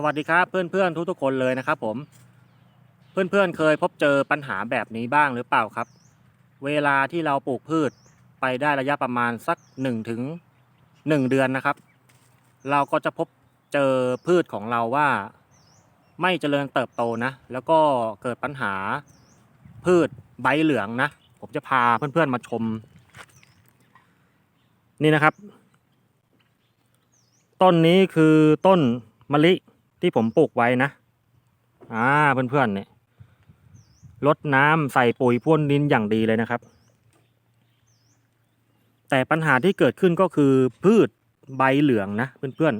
สวัสดีครับเพื่อนๆทุกๆคนเลยนะครับผมเพื่อนๆเคยพบเจอปัญหาแบบนี้บ้างหรือเปล่าครับ เวลาที่เราปลูกพืชไปได้ระยะประมาณสัก1นถึงหเดือนนะครับ เราก็จะพบเจอพืชของเราว่า ไม่เจริญเติบโตนะ แล้วก็เกิดปัญหาพืชใบเหลืองนะ ผมจะพาเพื่อนๆมาชม นี่นะครับ ต้นนี้คือต้นมะลิ ที่ผมปลูกไว้นะ อ่าเพื่อนๆเนี่ยลดน้ำใส่ปุ๋ยพ่นดินอย่างดีเลยนะครับ แต่ปัญหาที่เกิดขึ้นก็คือพืชใบเหลืองนะเพื่อน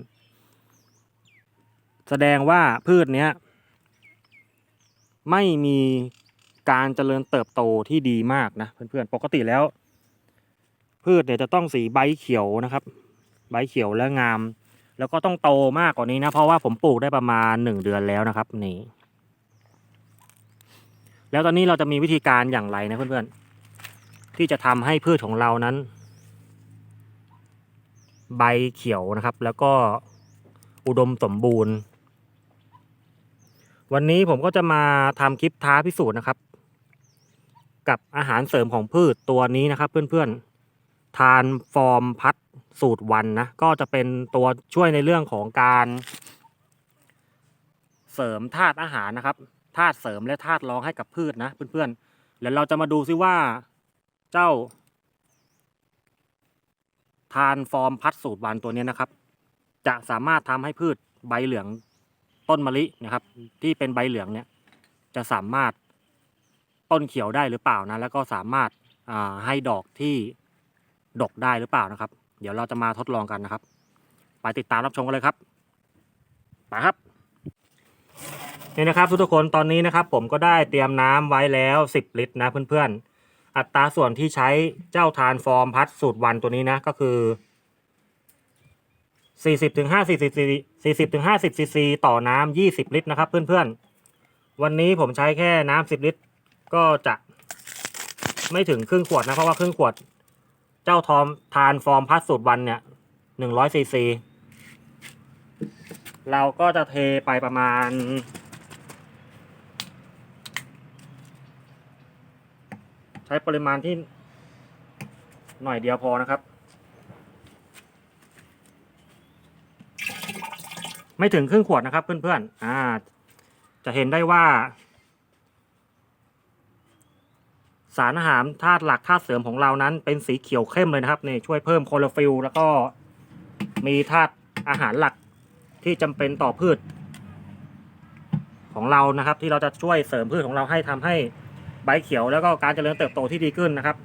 ๆ แสดงว่าพืชเนี้ย ไม่มีการเจริญเติบโตที่ดีมากนะเพื่อนๆ ปกติแล้ว พืชเนี่ยจะต้องสีใบเขียวนะครับ ใบเขียวและงาม แล้วก็ต้องโตมากกว่านี้นะ เพราะว่าผมปลูกได้ประมาณหนึ่งเดือนแล้วนะครับนี่แล้วตอนนี้เราจะมีวิธีการอย่างไรนะเพื่อนๆที่จะทำให้พืชของเรานั้น ใบเขียวนะครับ แล้วก็อุดมสมบูรณ์ วันนี้ผมก็จะมาทำคลิปท้าพิสูจน์นะครับ กับอาหารเสริมของพืชตัวนี้นะครับ เพื่อนๆทานฟอร์มพัด สูตรวันนะ ก็จะเป็นตัวช่วยในเรื่องของการ เสริมธาตุอาหารนะครับธาตุเสริมและธาตุรองให้กับพืชนะเพื่อนๆแล้วเราจะมาดูซิว่าเจ้าทานฟอร์มพัดสูตรวันตัวนี้นะครับ จะสามารถทำให้พืชใบเหลืองต้นมะลินะครับ ที่เป็นใบเหลืองเนี่ย จะสามารถต้นเขียวได้หรือเปล่านะ แล้วก็สามารถอ่าให้ดอกที่ดกได้หรือเปล่านะครับ เดี๋ยวเราจะมาทดลองกันนะครับ ไปติดตามรับชมกันเลยครับไปครับนี่นะครับทุกๆคนตอนนี้นะครับ ผมก็ได้เตรียมน้ำไว้แล้ว 10 ลิตรนะเพื่อนๆ อัตราส่วนที่ใช้เจ้าทานฟอร์มพัดสูตรวันตัวนี้นะก็คือ 40ถึง50ซีซี40ถึง50ซีซีต่อน้ำ20 ลิตรนะครับ เพื่อนๆ วันนี้ผมใช้แค่น้ำ10 ลิตร ก็จะไม่ถึงครึ่งขวดนะเพราะว่าครึ่งขวด เจ้าทอมทานฟอร์มพัดสูตรวันเนี่ย100ซีซีเราก็จะเทไปประมาณ ใช้ปริมาณที่หน่อยเดียวพอนะครับ ไม่ถึงครึ่งขวดนะครับเพื่อนๆอ่า จะเห็นได้ว่า สารอาหารธาตุหลักธาตุเสริมของเรานั้น เป็นสีเขียวเข้มเลยนะครับนี่ช่วยเพิ่มโคลอฟิลแล้วก็มีธาตุอาหารหลักที่จำเป็นต่อพืช ของเรานะครับ ที่เราจะช่วยเสริมพืชของเราให้ทำให้ใบเขียวแล้วก็การเจริญเติบโตที่ดีขึ้นนะครับ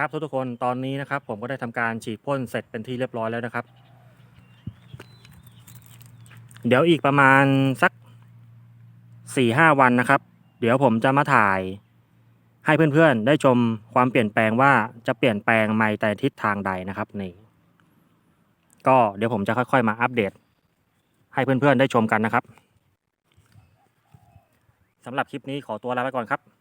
ครับทุกๆคนตอนนี้นะครับ ผมก็ได้ทำการฉีดพ่นเสร็จเป็นที่เรียบร้อยแล้วนะครับ เดี๋ยวอีกประมาณสักสี่ห้าวันนะครับ เดี๋ยวผมจะมาถ่าย ให้เพื่อนๆได้ชมความเปลี่ยนแปลงว่าจะเปลี่ยนแปลงไปแต่ทิศทางใดนะครับนี่ก็เดี๋ยวผมจะค่อยๆมาอัปเดต ให้เพื่อนๆได้ชมกันนะครับสำหรับคลิปนี้ขอตัวลาไปก่อนครับ